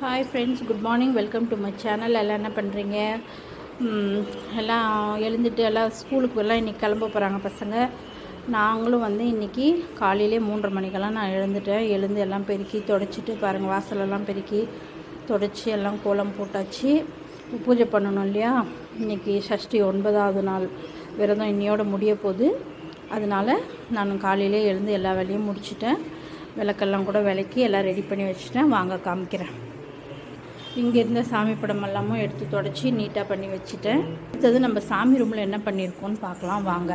Hi friends good morning welcome to my channel எல்லாம் என்ன பண்ணுறீங்க எல்லாம் எழுந்துட்டு எல்லாம் ஸ்கூலுக்கு எல்லாம் இன்றைக்கி கிளம்ப போகிறாங்க பசங்க. நாங்களும் வந்து இன்றைக்கி காலையிலே மூன்றரை மணிக்கெல்லாம் நான் எழுந்துட்டேன். எழுந்து எல்லாம் பெருக்கி தொடச்சிட்டு பாருங்கள் வாசலெல்லாம் பெருக்கி தொடச்சி எல்லாம் கோலம் போட்டாச்சு. பூஜை பண்ணணும் இல்லையா? இன்றைக்கி சஷ்டி ஒன்பதாவது நாள் விரதம் இன்னையோட முடிய போகுது. அதனால் நான் காலையிலே எழுந்து எல்லா வேலையும் முடிச்சிட்டேன். விளக்கெல்லாம் கூட விளக்கி எல்லாம் ரெடி பண்ணி வச்சுட்டேன். வாங்க காமிக்கிறேன். இங்கே இருந்த சாமி படம் எல்லாமும் எடுத்து தொடச்சி நீட்டாக பண்ணி வச்சுட்டேன். அடுத்தது நம்ம சாமி ரூமில் என்ன பண்ணியிருக்கோம்னு பார்க்கலாம் வாங்க.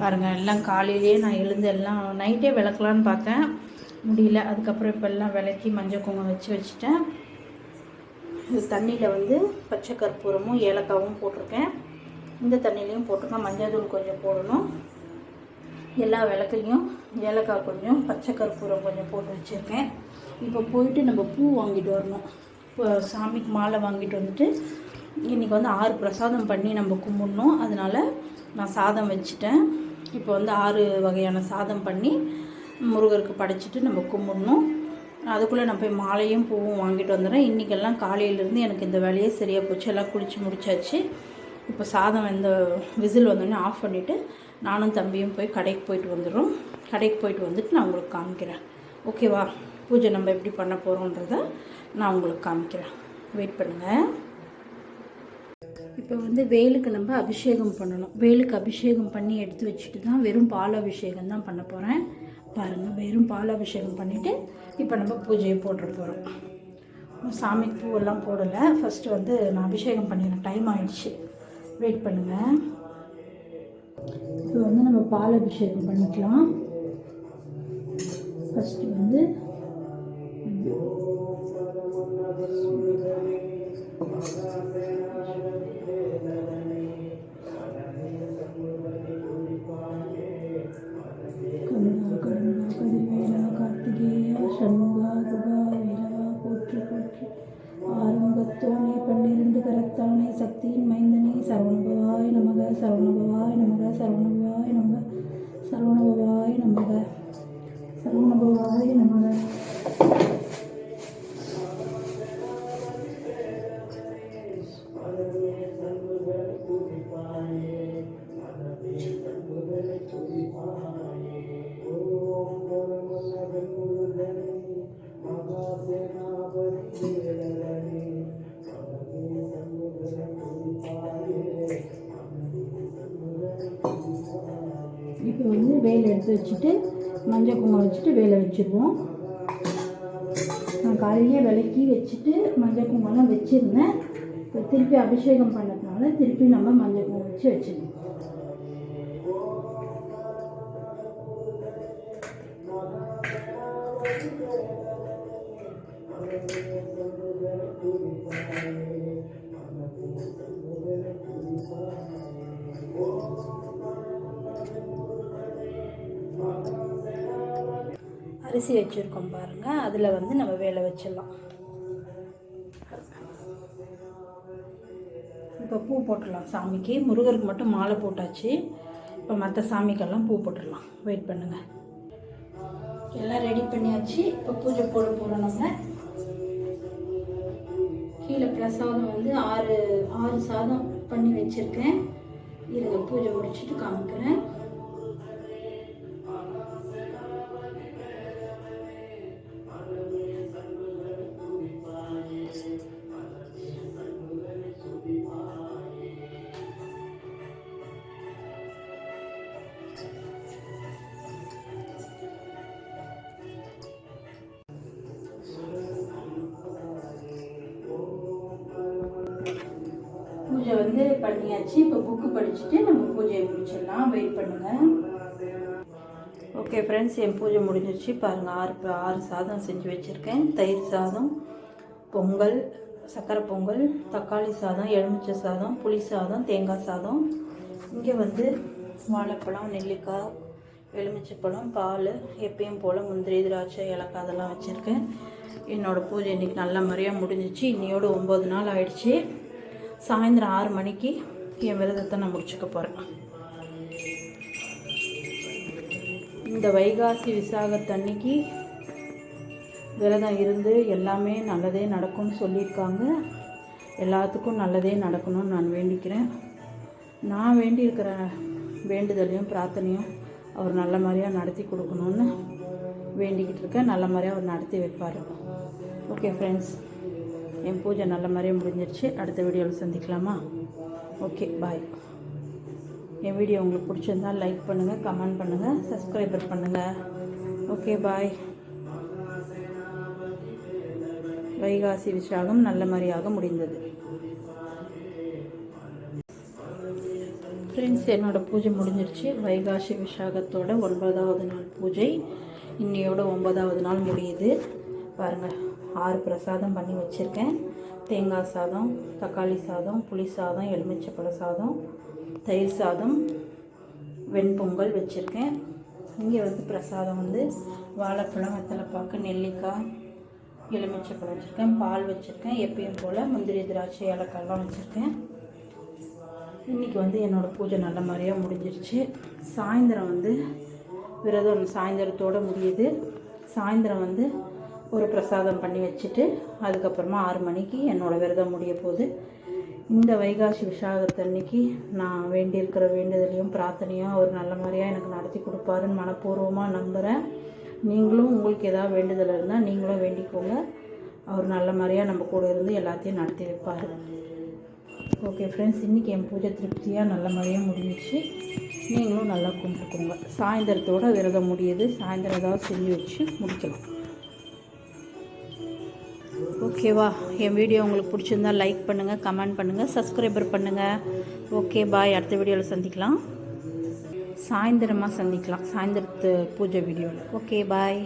பாருங்கள் எல்லாம் காலையிலேயே நான் எழுந்து எல்லாம் நைட்டே விளக்கலான்னு பார்த்தேன். முடியல அதுக்கப்புறம் இப்போ எல்லாம் விளக்கி மஞ்சள் குங்குமம் வச்சு வச்சுட்டேன். இது தண்ணியில் வந்து பச்சை கற்பூரமும் ஏலக்காவும் போட்டிருக்கேன். இந்த தண்ணியிலையும் போட்டிருக்கேன். மஞ்சள் தூள் கொஞ்சம் போடணும். எல்லா விளக்குலையும் ஏலக்காய் கொஞ்சம் பச்சை கற்பூரம் கொஞ்சம் போட்டு வச்சுருக்கேன். இப்போ போயிட்டு நம்ம பூ வாங்கிட்டு வரணும். சாமிக்கு மாலை வாங்கிட்டு வந்துட்டு இன்றைக்கி வந்து ஆறு பிரசாதம் பண்ணி நம்ம கும்பிட்ணும். அதனால் நான் சாதம் வச்சுட்டேன். இப்போ வந்து ஆறு வகையான சாதம் பண்ணி முருகருக்கு படைச்சிட்டு நம்ம கும்பிட்ணும். அதுக்குள்ளே நான் போய் மாலையும் பூவும் வாங்கிட்டு வந்துடுறேன். இன்றைக்கெல்லாம் காலையிலேருந்து எனக்கு இந்த வேலையே சரியாக போச்சு. எல்லாம் குளித்து முடிச்சாச்சு. இப்போ சாதம் இந்த விசில் வந்தோடனே ஆஃப் பண்ணிவிட்டு நானும் தம்பியும் போய் கடைக்கு போயிட்டு வந்துடுறோம். கடைக்கு போயிட்டு வந்துட்டு நான் உங்களுக்கு காமிக்கிறேன். ஓகேவா? பூஜை நம்ம எப்படி பண்ண போகிறோன்றதை நான் உங்களுக்கு காமிக்கிறேன். வெயிட் பண்ணுங்கள் இப்போ வந்து வேலுக்கு நம்ம அபிஷேகம் பண்ணணும். வேலுக்கு அபிஷேகம் பண்ணி எடுத்து வச்சுட்டு தான் வெறும் பால் அபிஷேகம் தான் பண்ண போகிறேன் பாருங்கள் வெறும் பால் அபிஷேகம் பண்ணிவிட்டு இப்போ நம்ம பூஜையை போட்டுற போகிறோம் சாமிக்கு பூவெல்லாம் போடலை. ஃபஸ்ட்டு வந்து நான் அபிஷேகம் பண்ணிடுறேன் டைம் ஆயிடுச்சு. வெயிட் பண்ணுங்கள் இப்போ வந்து நம்ம பால் அபிஷேகம் பண்ணிக்கலாம். ஃபஸ்ட்டு வந்து सुरदेव भगवान् இப்போ வந்து வேலை எடுத்து வச்சுட்டு மஞ்சள் குங்குமம் வச்சுட்டு வேலை வச்சுருவோம். நான் காலையிலேயே விளக்கி வச்சுட்டு மஞ்சள் குங்குமம்லாம் வச்சுருந்தேன். இப்போ திருப்பி அபிஷேகம் பண்ணதுனால திருப்பி நம்ம மஞ்சள் குங்குமம் வச்சு வச்சுருவோம். அரிசி வச்சுருக்கோம் பாருங்கள் அதில் வந்து நம்ம வேலை வச்சிடலாம். இப்போ பூ போட்டுடலாம் சாமிக்கு. முருகருக்கு மட்டும் மாலை போட்டாச்சு. இப்போ மற்ற சாமிக்கெல்லாம் பூ போட்டுடலாம். வெயிட் பண்ணுங்கள் எல்லாம் ரெடி பண்ணியாச்சு. இப்போ பூஜை போட போகிறோம் நம்ம. கீழே பிரசாதம் வந்து ஆறு ஆறு சாதம். பண்ணி வச்சுருக்கேன். இருங்க பூஜை முடிச்சுட்டு காமிக்கிறேன். பூஜை வந்து பண்ணியாச்சு. இப்போ புக்கு படிச்சுட்டு நம்ம பூஜையை முடிச்சிடலாம். வெயிட் பண்ணுங்கள் ஓகே ஃப்ரெண்ட்ஸ் என் பூஜை முடிஞ்சிச்சு பாருங்கள் ஆறு ஆறு சாதம் செஞ்சு வச்சுருக்கேன். தயிர் சாதம் பொங்கல் சக்கரை பொங்கல் தக்காளி சாதம் எலுமிச்சை சாதம் புளி சாதம் தேங்காய் சாதம். இங்கே வந்து வாழைப்பழம் நெல்லிக்காய் எலுமிச்சைப்பழம் பால் எப்பயும் போல் முந்திரி திராட்சை ஏலக்காய் அதெல்லாம் வச்சுருக்கேன். என்னோடய பூஜை இன்றைக்கி நல்ல முறையாக முடிஞ்சிச்சு. இன்னையோட ஒம்பது நாள் ஆயிடுச்சு. சாயந்தரம் ஆறு மணிக்கு என் விரதத்தை நான் முடிச்சுக்க போகிறேன் இந்த வைகாசி விசாகத்தன்னைக்கு விரதம் இருந்து எல்லாமே நல்லதே நடக்கும்னு சொல்லியிருக்காங்க. எல்லாத்துக்கும் நல்லதே நடக்கணும்னு நான் வேண்டிக்கிறேன். நான் வேண்டியிருக்கிற வேண்டுதலையும் பிரார்த்தனையும் அவர் நல்ல மாதிரியாக நடத்தி கொடுக்கணும்னு வேண்டிக்கிட்டு இருக்கேன். நல்ல மாதிரியாக அவர் நடத்தி வைப்பார். ஓகே ஃப்ரெண்ட்ஸ் என் பூஜை நல்ல மாதிரியே முடிஞ்சிருச்சு. அடுத்த வீடியோவில் சந்திக்கலாமா? ஓகே பாய் என் வீடியோ உங்களுக்கு பிடிச்சிருந்தா லைக் பண்ணுங்கள் கமெண்ட் பண்ணுங்கள் சப்ஸ்கிரைபர் பண்ணுங்கள் ஓகே பாய் வைகாசி விசாகம் நல்ல மாதிரியாக முடிந்தது. ஃப்ரெண்ட்ஸ் என்னோட பூஜை முடிஞ்சிருச்சு. வைகாசி விசாகத்தோட ஒன்பதாவது நாள் பூஜை. இன்னையோட ஒன்பதாவது நாள் முடியுது. பாருங்கள் ஆறு பிரசாதம் பண்ணி வச்சுருக்கேன். தேங்காய் சாதம் தக்காளி சாதம் புளி சாதம் எலுமிச்சப்பழ சாதம் தயிர் சாதம் வெண்பொங்கல் வச்சுருக்கேன். இங்கே வந்து பிரசாதம் வந்து வாழைப்பழம் வெத்தலைப்பாக்கு நெல்லிக்காய் எலுமிச்சப்பழம் வச்சுருக்கேன். பால் வச்சுருக்கேன். எப்பயும் போல் முந்திரி திராட்சை ஏலக்காய்லாம் வச்சுருக்கேன். இன்றைக்கி வந்து என்னோடய பூஜை நல்ல மாதிரியாக முடிஞ்சிருச்சு. சாயந்தரம் வந்து விரதம் சாயந்தரத்தோடு முடியுது. சாயந்தரம் வந்து ஒரு பிரசாதம் பண்ணி வச்சுட்டு அதுக்கப்புறமா ஆறு மணிக்கு என்னோடய விரதம் முடிய போகுது. இந்த வைகாசி விசாகத்தன்னைக்கு நான் வேண்டியிருக்கிற வேண்டுதலையும் பிரார்த்தனையும் அவர் நல்ல மாதிரியாக எனக்கு நடத்தி கொடுப்பாருன்னு மனப்பூர்வமாக நம்புகிறேன் நீங்களும் உங்களுக்கு ஏதாவது வேண்டுதல் இருந்தால் நீங்களும் வேண்டிக்கோங்க. அவர் நல்ல மாதிரியாக நம்ம கூட இருந்து எல்லாத்தையும் நடத்தி வைப்பார். ஓகே ஃப்ரெண்ட்ஸ் இன்றைக்கி என் பூஜை திருப்தியாக நல்ல மாதிரியாக முடிஞ்சிச்சு நீங்களும் நல்லா கும்பிட்டுக்கோங்க. சாயந்தரத்தோடு விரதம் முடியுது. சாயந்தரம் ஏதாவது செஞ்சு வச்சு முடிக்கலாம். ஓகேவா என் வீடியோ உங்களுக்கு பிடிச்சிருந்தா லைக் பண்ணுங்கள் கமெண்ட் பண்ணுங்கள் சப்ஸ்கிரைபர் பண்ணுங்கள் ஓகே பாய் அடுத்த வீடியோவில் சந்திக்கலாம். சாயந்தரமாக சந்திக்கலாம். சாயந்தரத்து பூஜை வீடியோவில் ஓகே பாய்